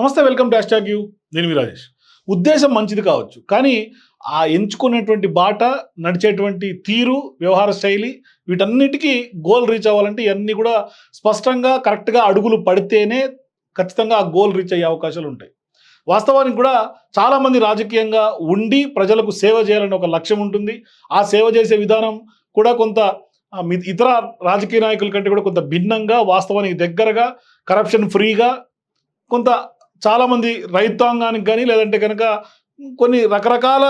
నమస్తే welcome to hash you. నేను మీ రాజేష్. ఉద్దేశం మంచిది కావచ్చు కానీ ఆ ఎంచుకున్నటువంటి బాట నడిచేటువంటి తీరు వ్యవహార శైలి వీటన్నిటికీ గోల్ రీచ్ అవ్వాలంటే ఇవన్నీ కూడా స్పష్టంగా కరెక్ట్గా అడుగులు పడితేనే ఖచ్చితంగా ఆ గోల్ రీచ్ అయ్యే అవకాశాలు ఉంటాయి. వాస్తవానికి కూడా చాలామంది రాజకీయంగా ఉండి ప్రజలకు సేవ చేయాలని ఒక లక్ష్యం ఉంటుంది. ఆ సేవ చేసే విధానం కూడా కొంత మి- ఇతర రాజకీయ నాయకుల కంటే కూడా కొంత భిన్నంగా వాస్తవానికి దగ్గరగా కరప్షన్ ఫ్రీగా కొంత చాలామంది రైతాంగానికి కానీ లేదంటే కనుక కొన్ని రకరకాల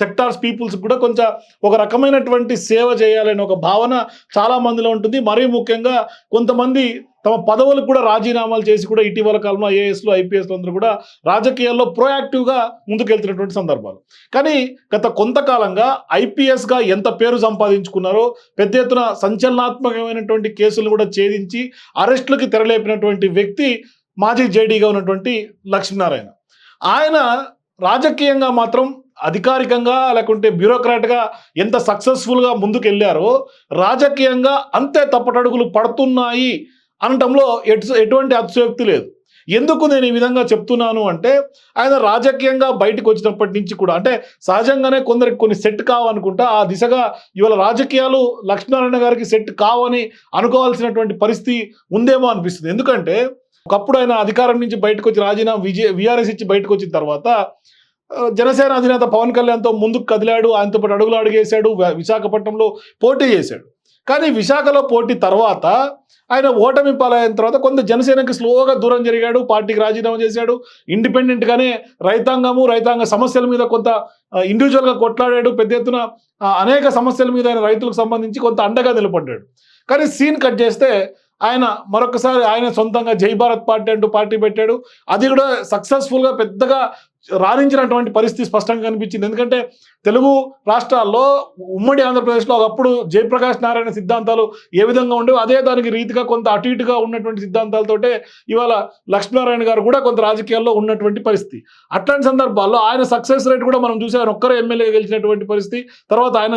సెక్టార్స్ పీపుల్స్ కూడా కొంచెం ఒక రకమైనటువంటి సేవ చేయాలనే ఒక భావన చాలా మందిలో ఉంటుంది. మరీ ముఖ్యంగా కొంతమంది తమ పదవులకు కూడా రాజీనామాలు చేసి కూడా ఇటీవల కాలంలో ఐఏఎస్లు ఐపీఎస్లు అందరూ కూడా రాజకీయాల్లో ప్రోయాక్టివ్గా ముందుకెళ్తున్నటువంటి సందర్భాలు. కానీ గత కొంతకాలంగా ఐపీఎస్గా ఎంత పేరు సంపాదించుకున్నారో పెద్ద ఎత్తున సంచలనాత్మకమైనటువంటి కేసులు కూడా ఛేదించి అరెస్టులకి తెరలేపినటువంటి వ్యక్తి మాజీ జేడీగా ఉన్నటువంటి లక్ష్మీనారాయణ. ఆయన రాజకీయంగా మాత్రం అధికారికంగా లేకుంటే బ్యూరోక్రాట్గా ఎంత సక్సెస్ఫుల్గా ముందుకెళ్ళారో రాజకీయంగా అంతే తప్పటడుగులు పడుతున్నాయి అనటంలో ఎటు ఎటువంటి అతిశయోక్తి లేదు. ఎందుకు నేను ఈ విధంగా చెప్తున్నాను అంటే ఆయన రాజకీయంగా బయటకు వచ్చినప్పటి నుంచి కూడా అంటే సహజంగానే కొందరికి కొన్ని సెట్ కావనుకుంటా ఆ దిశగా ఇవాళ రాజకీయాలు లక్ష్మీనారాయణ గారికి సెట్ కావని అనుకోవాల్సినటువంటి పరిస్థితి ఉందేమో అనిపిస్తుంది. ఎందుకంటే ఒకప్పుడు ఆయన అధికారం నుంచి బయటకు వచ్చి రాజీనామా విజయ విఆర్ఎస్ ఇచ్చి బయటకు వచ్చిన తర్వాత జనసేన అధినేత పవన్ కళ్యాణ్తో ముందుకు కదిలాడు ఆయనతో పాటు అడుగులు అడిగేశాడు విశాఖపట్నంలో పోటీ చేశాడు. కానీ విశాఖలో పోటీ తర్వాత ఆయన ఓటమి పాలైన తర్వాత కొంత జనసేనకి స్లోగా దూరం జరిగాడు పార్టీకి రాజీనామా చేశాడు. ఇండిపెండెంట్గానే రైతాంగము రైతాంగ సమస్యల మీద కొంత ఇండివిజువల్గా కొట్లాడాడు. పెద్ద ఎత్తున అనేక సమస్యల మీద ఆయన రైతులకు సంబంధించి కొంత అండగా నిలబడ్డాడు. కానీ సీన్ కట్ చేస్తే ఆయన మరొకసారి ఆయన సొంతంగా జై భారత్ పార్టీ అంటూ పార్టీ పెట్టాడు. అది కూడా సక్సెస్ఫుల్గా పెద్దగా రాణించినటువంటి పరిస్థితి స్పష్టంగా కనిపించింది. ఎందుకంటే తెలుగు రాష్ట్రాల్లో ఉమ్మడి ఆంధ్రప్రదేశ్లో ఒకప్పుడు జయప్రకాష్ నారాయణ సిద్ధాంతాలు ఏ విధంగా ఉండేవో అదే దానికి రీతిగా కొంత అటు ఇటుగా ఉన్నటువంటి సిద్ధాంతాలతోటే ఇవాళ లక్ష్మీనారాయణ గారు కూడా కొంత రాజకీయాల్లో ఉన్నటువంటి పరిస్థితి. అట్లాంటి సందర్భాల్లో ఆయన సక్సెస్ రేట్ కూడా మనం చూసే. ఆయన ఒక్కరే ఎమ్మెల్యే గెలిచినటువంటి పరిస్థితి. తర్వాత ఆయన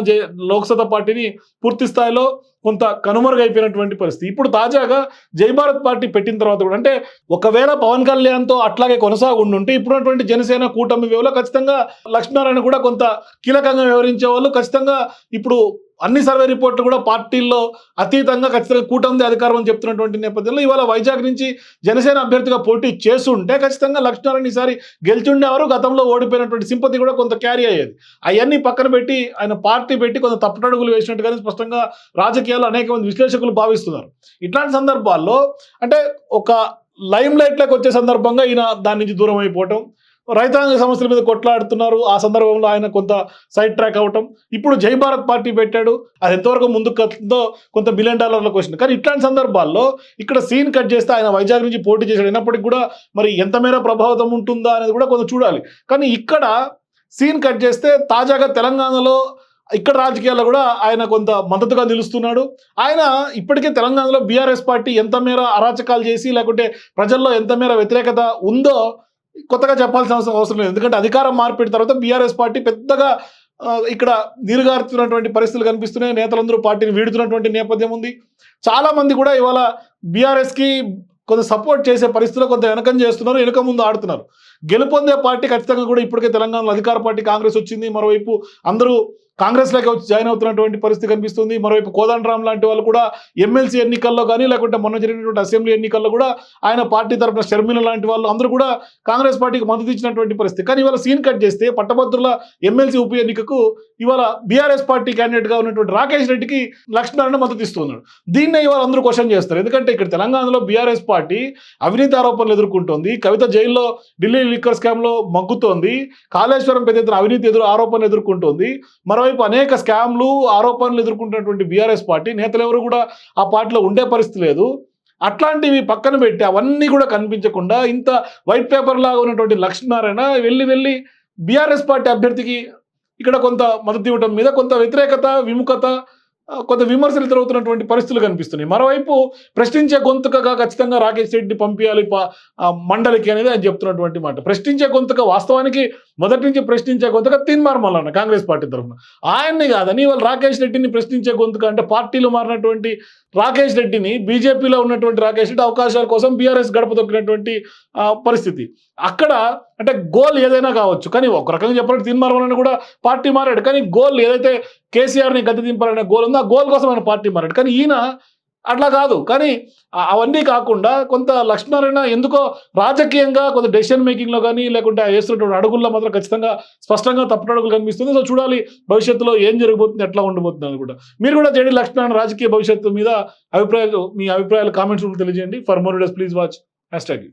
లోక్సభ పార్టీని పూర్తి స్థాయిలో కొంత కనుమరుగైపోయినటువంటి పరిస్థితి. ఇప్పుడు తాజాగా జై భారత్ పార్టీ పెట్టిన తర్వాత కూడా అంటే ఒకవేళ పవన్ కళ్యాణ్తో అట్లాగే కొనసాగుండుంటే ఇప్పుడున్నటువంటి జనసేన కూటమి వ్యవలో ఖచ్చితంగా లక్ష్మీనారాయణ కూడా కొంత కీలకంగా వ్యవహరించే వాళ్ళు. ఖచ్చితంగా ఇప్పుడు అన్ని సర్వే రిపోర్ట్లు కూడా పార్టీల్లో అతీతంగా ఖచ్చితంగా కూటమి అధికారం అని చెప్తున్నటువంటి నేపథ్యంలో ఇవాళ వైజాగ్ నుంచి జనసేన అభ్యర్థిగా పోటీ చేస్తుంటే ఖచ్చితంగా లక్ష్మీనారాయణ ఈసారి గెలిచి ఉండేవారు గతంలో ఓడిపోయినటువంటి సింపతి కూడా కొంత క్యారీ అయ్యేది. అవన్నీ పక్కన పెట్టి ఆయన పార్టీ పెట్టి కొంత తప్పటడుగులు వేసినట్టుగానే స్పష్టంగా రాజకీయాల్లో అనేక మంది విశ్లేషకులు భావిస్తున్నారు. ఇట్లాంటి సందర్భాల్లో అంటే ఒక లైమ్ లైట్లోకి వచ్చే సందర్భంగా ఈయన దాని నుంచి దూరం అయిపోవటం రైతాంగ సమస్యల మీద కొట్లాడుతున్నారు. ఆ సందర్భంలో ఆయన కొంత సైడ్ ట్రాక్ అవటం ఇప్పుడు జై భారత్ పార్టీ పెట్టాడు. అది ఎంతవరకు ముందుకు కదులుతుందో కొంత బిలియన్ డాలర్ల క్వశ్చన్ కానీ ఇట్లాంటి సందర్భాల్లో ఇక్కడ సీన్ కట్ చేస్తే ఆయన వైజాగ్ నుంచి పోటీ చేశాడు. అయినప్పటికీ కూడా మరి ఎంత మేర ప్రభావితం ఉంటుందా అనేది కూడా కొంత చూడాలి. కానీ ఇక్కడ సీన్ కట్ చేస్తే తాజాగా తెలంగాణలో ఇక్కడ రాజకీయాల్లో కూడా ఆయన కొంత మద్దతుగా నిలుస్తున్నాడు. ఆయన ఇప్పటికే తెలంగాణలో బీఆర్ఎస్ పార్టీ ఎంత మేర అరాచకాలు చేసి లేకుంటే ప్రజల్లో ఎంత మేర వ్యతిరేకత ఉందో కొత్తగా చెప్పాల్సిన అవసరం అవసరం లేదు. ఎందుకంటే అధికారం మార్పిడి తర్వాత బీఆర్ఎస్ పార్టీ పెద్దగా ఇక్కడ నీరుగారుతున్నటువంటి పరిస్థితులు కనిపిస్తున్నాయి. నేతలందరూ పార్టీని వీడుతున్నటువంటి నేపథ్యం ఉంది. చాలా మంది కూడా ఇవాళ బీఆర్ఎస్కి కొంత సపోర్ట్ చేసే పరిస్థితిలో కొంత వెనకం చేస్తున్నారు వెనక ముందు ఆడుతున్నారు. గెలుపొందే పార్టీ ఖచ్చితంగా కూడా ఇప్పటికే తెలంగాణలో అధికార పార్టీ కాంగ్రెస్ వచ్చింది. మరోవైపు అందరూ కాంగ్రెస్లోకి వచ్చి జాయిన్ అవుతున్నటువంటి పరిస్థితి కనిపిస్తుంది. మరోవైపు కోదండరామ్ లాంటి వాళ్ళు కూడా ఎమ్మెల్సీ ఎన్నికల్లో కానీ లేకుంటే మొన్న జరిగినటువంటి అసెంబ్లీ ఎన్నికల్లో కూడా ఆయన పార్టీ తరపున షర్మిల లాంటి వాళ్ళు అందరూ కూడా కాంగ్రెస్ పార్టీకి మద్దతు ఇచ్చినటువంటి పరిస్థితి. కానీ ఇవాళ సీన్ కట్ చేస్తే పట్టభద్రుల ఎమ్మెల్సీ ఉప ఎన్నికకు ఇవాళ బీఆర్ఎస్ పార్టీ క్యాండిడేట్గా ఉన్నటువంటి రాకేష్ రెడ్డికి లక్ష్మీనారాయణ మద్దతు ఇస్తున్నాడు. దీన్నే ఇవాళ అందరూ క్వశ్చన్ చేస్తారు. ఎందుకంటే ఇక్కడ తెలంగాణలో బీఆర్ఎస్ పార్టీ అవినీతి ఆరోపణలు ఎదుర్కొంటోంది. కవిత జైల్లో ఢిల్లీ లిక్కర్ స్కామ్లో మగ్గుతోంది. కాళేశ్వరం పెద్ద ఎత్తున అవినీతి ఎదురు ఆరోపణలు ఎదుర్కొంటోంది. మరోవైపు అనేక స్కామ్లు ఆరోపణలు ఎదుర్కొంటున్నటువంటి బీఆర్ఎస్ పార్టీ నేతలు ఎవరు కూడా ఆ పార్టీలో ఉండే పరిస్థితి లేదు. అట్లాంటివి పక్కన పెట్టి అవన్నీ కూడా కనిపించకుండా ఇంత వైట్ పేపర్ లాగా ఉన్నటువంటి లక్ష్మీనారాయణ వెళ్ళి వెళ్ళి బీఆర్ఎస్ పార్టీ అభ్యర్థికి ఇక్కడ కొంత మద్దతు ఇవ్వడం మీద కొంత వ్యతిరేకత విముఖత కొంత విమర్శలు ఎదురవుతున్నటువంటి పరిస్థితులు కనిపిస్తున్నాయి. మరోవైపు ప్రశ్నించే గొంతుకగా ఖచ్చితంగా రాకేష్ రెడ్డిని పంపించాలి మండలికి అనేది ఆయన చెప్తున్నటువంటి మాట. ప్రశ్నించే గొంతుక వాస్తవానికి మొదటి నుంచి ప్రశ్నించే గొంతుక తీన్మార్ మల్లన్న కాంగ్రెస్ పార్టీ తరఫున. ఆయన్ని కాదని వాళ్ళు రాకేష్ రెడ్డిని ప్రశ్నించే గొంతుక అంటే పార్టీలు మారినటువంటి రాకేష్ రెడ్డిని బీజేపీలో ఉన్నటువంటి రాకేష్ రెడ్డి అవకాశాల కోసం బీఆర్ఎస్ గడప తొక్కినటువంటి పరిస్థితి. అక్కడ అంటే గోల్ ఏదైనా కావచ్చు కానీ ఒక రకంగా చెప్పాలంటే తీన్మార్ కూడా పార్టీ మారాడు. కానీ గోల్ ఏదైతే కేసీఆర్ని గద్దె దింపాలనే గోల్ ఉందో ఆ గోల్ కోసం ఆయన పార్టీ మారాడు. కానీ ఈయన అట్లా కాదు. కానీ అవన్నీ కాకుండా కొంత లక్ష్మీనారాయణ ఎందుకో రాజకీయంగా కొంత డెసిషన్ మేకింగ్లో కానీ లేకుంటే ఆ వేస్తున్నటువంటి అడుగుల్లో మాత్రం ఖచ్చితంగా స్పష్టంగా తప్పుడు అడుగులు కనిపిస్తుంది. సో చూడాలి భవిష్యత్తులో ఏం జరగబోతుంది ఎట్లా ఉండబోతుంది అని కూడా. మీరు కూడా జేడి లక్ష్మీనారాయణ రాజకీయ భవిష్యత్తు మీద అభిప్రాయాలు మీ అభిప్రాయాలు కామెంట్స్ తెలియజేయండి. For more days please watch hashtag